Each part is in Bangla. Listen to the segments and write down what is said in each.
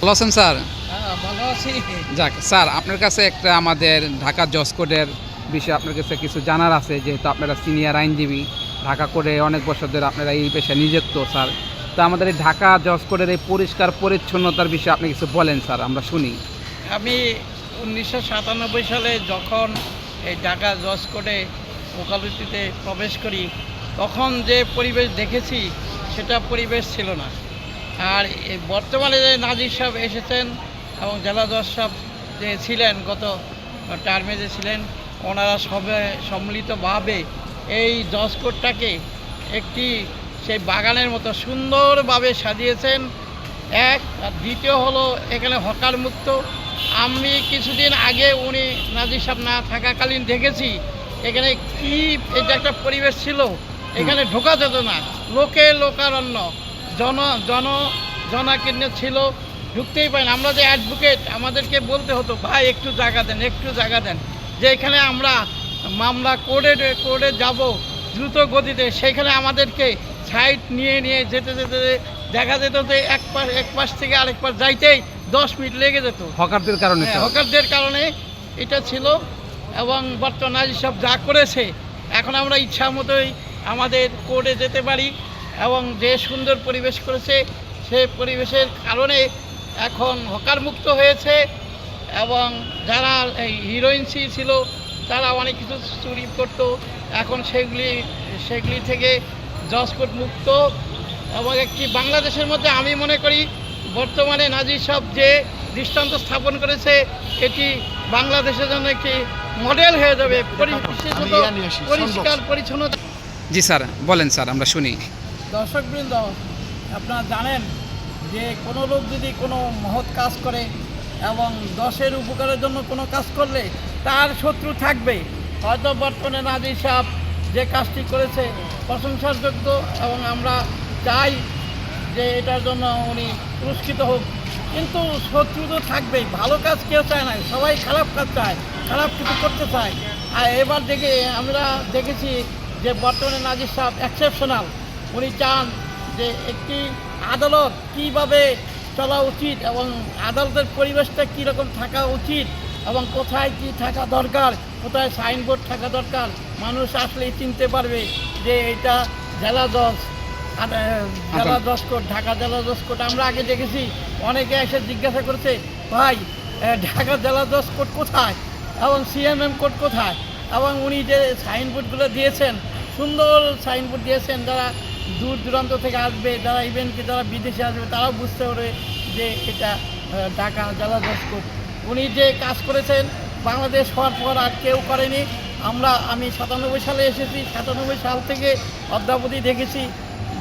ভালো আছেন স্যার? হ্যাঁ ভালো আছি। যাক স্যার আপনার কাছে একটা আমাদের ঢাকা জজ কোডের বিষয়ে আপনার কাছে কিছু জানার আছে যেহেতু আপনারা সিনিয়র আইনজীবী। ঢাকা কোডে অনেক বছর ধরে আপনারা এই পেশায় নিযুক্ত স্যার। তো আমাদের এই ঢাকা জজ কোডের এই পরিষ্কার পরিচ্ছন্নতার বিষয়ে আপনি কিছু বলেন স্যার আমরা শুনি। আমি উনিশশো সাতানব্বই সালে যখন এই ঢাকা জজ কোর্টে ওকালতিতে প্রবেশ করি তখন যে পরিবেশ দেখেছি সেটা পরিবেশ ছিল না। আর এই বর্তমানে যে নাজির সাহেব এসেছেন এবং জেলা জজ সাহেব যে ছিলেন গত টার্মে যে ছিলেন ওনারা সবে সম্মিলিতভাবে এই জজ কোর্টটাকে একটি সেই বাগানের মতো সুন্দরভাবে সাজিয়েছেন। এক আর দ্বিতীয় হলো এখানে হকার মুক্ত। আমি কিছুদিন আগে উনি নাজির সাহেব না থাকাকালীন দেখেছি এখানে কি এটা একটা পরিবেশ ছিল এখানে ঢোকা যেত না লোকে লোকারণ্য। জন জন জনাকীর্ণ ছিল ঢুকতেই পারেন আমরা যে অ্যাডভোকেট আমাদেরকে বলতে হতো ভাই একটু জায়গা দেন একটু জায়গা দেন। যে এখানে আমরা মামলা কোর্টে কোর্টে যাব দ্রুত গতিতে সেখানে আমাদেরকে সাইড নিয়ে নিয়ে যেতে যেতে দেখা যেত যে এক পাশ এক পাশ থেকে আরেক পাশ যাইতেই দশ মিনিট লেগে যেত। হকারদের কারণে হ্যাঁ, হকারদের কারণে এটা ছিল এবং বর্তমান সব যা করেছে এখন আমরা ইচ্ছা মতোই আমাদের কোর্টে যেতে পারি। এবং যে সুন্দর পরিবেশ করেছে সেই পরিবেশের কারণে এখন হকার মুক্ত হয়েছে এবং যারা এই হিরোইনসি ছিল তারা অনেক কিছু চুরি করতো। এখন সেগুলি সেগুলি থেকে জজকোট মুক্ত। এবং একটি বাংলাদেশের মধ্যে আমি মনে করি বর্তমানে নাজির সাহেব যে দৃষ্টান্ত স্থাপন করেছে এটি বাংলাদেশের জন্য একটি মডেল হয়ে যাবে। পরিষ্কার পরিচ্ছন্নতা জি স্যার বলেন স্যার আমরা শুনি। দর্শকবৃন্দ, আপনারা জানেন যে কোনো লোক যদি কোনো মহৎ কাজ করে এবং দশের উপকারের জন্য কোনো কাজ করলে তার শত্রু থাকবে। হয়তো বর্তমানে নাজির সাহেব যে কাজটি করেছে প্রশংসার যোগ্য এবং আমরা চাই যে এটার জন্য উনি পুরস্কৃত হোক। কিন্তু শত্রু তো থাকবেই, ভালো কাজ কেউ চায় না, সবাই খারাপ কাজ চায়, খারাপ কিছু করতে চায়। আর এবার দেখে আমরা দেখেছি যে বর্তমানে নাজির সাহেব এক্সেপশনাল উনি চান যে একটি আদালত কীভাবে চলা উচিত এবং আদালতের পরিবেশটা কীরকম থাকা উচিত এবং কোথায় কি থাকা দরকার কোথায় সাইনবোর্ড থাকা দরকার মানুষ আসলেই চিনতে পারবে যে এটা জেলা জজ আর জেলা জজ কোর্ট ঢাকা জেলা জজ কোর্ট আমরা আগে দেখেছি অনেকে এসে জিজ্ঞাসা করছে ভাই ঢাকা জেলা জজ কোর্ট কোথায় এবং সিএমএম কোর্ট কোথায়? এবং উনি যে সাইনবোর্ডগুলো দিয়েছেন সুন্দর সাইনবোর্ড দিয়েছেন যারা দূর দূরান্ত থেকে আসবে, যারা ইভেন কি, যারা বিদেশে আসবে, তারাও বুঝতে পারবে যে এটা ঢাকা জেলা কোর্ট উনি যে কাজ করেছেন, বাংলাদেশ হওয়ার পর আর কেউ করেনি। আমরা, আমি সাতানব্বই সালে এসেছি, সাতানব্বই সাল থেকে অদ্যাবধি দেখেছি।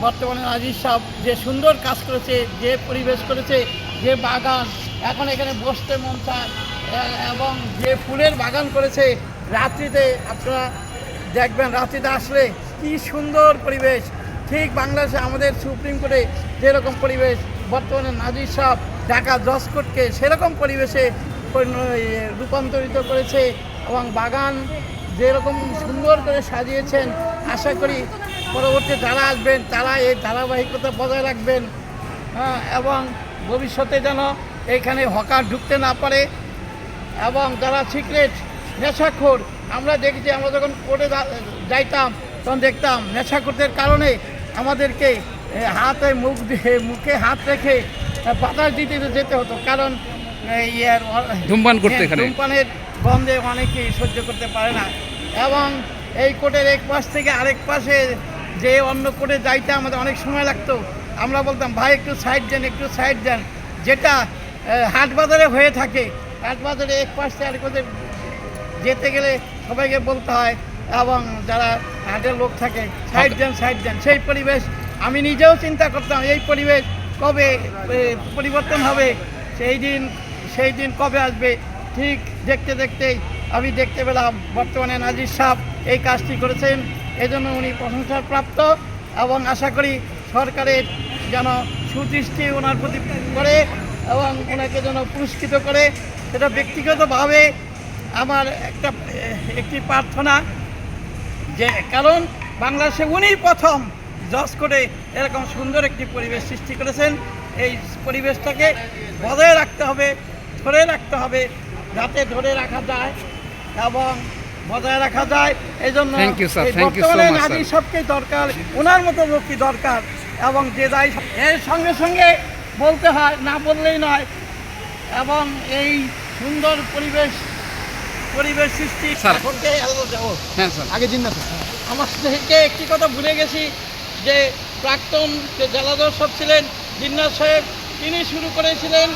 বর্তমানে আজিজ সাহেব যে সুন্দর কাজ করেছে, যে পরিবেশ করেছে, যে বাগান, এখন এখানে বসতে মন চায় এবং যে ফুলের বাগান করেছে, রাত্রিতে আপনারা দেখবেন, রাত্রিতে আসলে কি সুন্দর পরিবেশ। ঠিক বাংলাদেশে আমাদের সুপ্রিম কোর্টে যেরকম পরিবেশ বর্তমানে নাজির সাহেব ঢাকা জজ কোর্টকে সেরকম পরিবেশে রূপান্তরিত করেছে এবং বাগান যেরকম সুন্দর করে সাজিয়েছেন আশা করি পরবর্তী যারা আসবেন তারা এই ধারাবাহিকতা বজায় রাখবেন। হ্যাঁ, এবং ভবিষ্যতে যেন এখানে হকার ঢুকতে না পারে এবং যারা সিক্রেট নেশাখোর আমরা দেখেছি আমরা যখন কোর্টে যাইতাম তখন দেখতাম নেশাখোরদের কারণে আমাদেরকে হাতে মুখ দিয়ে মুখে হাত রেখে বাতাস দিতে যেতে হতো। কারণ ইয়ার ধূমপান করতে হ্যাঁ, এখানে। ধূমপানের গন্ধে অনেকেই সহ্য করতে পারে না। এবং এই কোর্টের এক পাশ থেকে আরেক পাশে যে অন্য কোটে যাইতে আমাদের অনেক সময় লাগতো। আমরা বলতাম ভাই একটু সাইড দেন একটু সাইড দেন। যেটা হাট বাজারে হয়ে থাকে। হাট বাজারে এক পাশ থেকে আরেক পাশে যেতে গেলে সবাইকে বলতে হয়। এবং যারা হাটের লোক থাকে সাইড দেন সাইড দেন সেই পরিবেশ আমি নিজেও চিন্তা করতাম এই পরিবেশ কবে পরিবর্তন হবে? সেই দিন সেই দিন কবে আসবে? ঠিক দেখতে দেখতেই আমি দেখতে পেলাম বর্তমানে নাজির সাহেব এই কাজটি করেছেন। এজন্য উনি প্রশংসার প্রাপ্ত এবং আশা করি সরকারের যেন সুদৃষ্টি ওনার প্রতি করে এবং ওনাকে যেন পুরস্কৃত করে। সেটা ব্যক্তিগতভাবে আমার একটা একটি প্রার্থনা। যে কারণ বাংলাদেশে উনি প্রথম জজ করে এরকম সুন্দর একটি পরিবেশ সৃষ্টি করেছেন। এই পরিবেশটাকে বজায় রাখতে হবে ধরে রাখতে হবে যাতে ধরে রাখা যায় এবং বজায় রাখা যায়। এই জন্য বর্তমানে নারী সবকেই দরকার ওনার মতো লোকই দরকার এবং যে দায় এর সঙ্গে সঙ্গে বলতে হয় না বললেই নয় এবং এই সুন্দর পরিবেশ পরিবেশ সৃষ্টি। এখনকে হ্যাঁ স্যার। আগে জিন্নাত। আমার থেকে একটি কথা ভুলে গেছি যে প্রাক্তন যে জেলাদর্শক ছিলেন জিন্নাত সাহেব তিনি শুরু করেছিলেন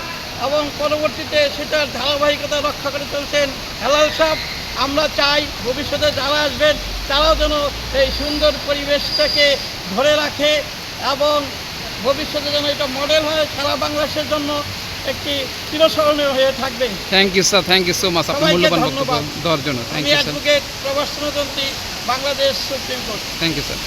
এবং পরবর্তীতে সেটার ধারাবাহিকতা রক্ষা করে চলছেন হেলাল সাহেব। আমরা চাই ভবিষ্যতে যারা আসবেন তারাও যেন এই সুন্দর পরিবেশটাকে ধরে রাখে এবং ভবিষ্যতে যেন এটা মডেল হয় সারা বাংলাদেশের জন্য। একটি চিরস্মরণীয় হয়ে থাকবে thank you sir thank you so much আপনার মূল্যবান বক্তব্য। দেওয়ার জন্য। Thank you sir Bangladesh Supreme Court. Thank you sir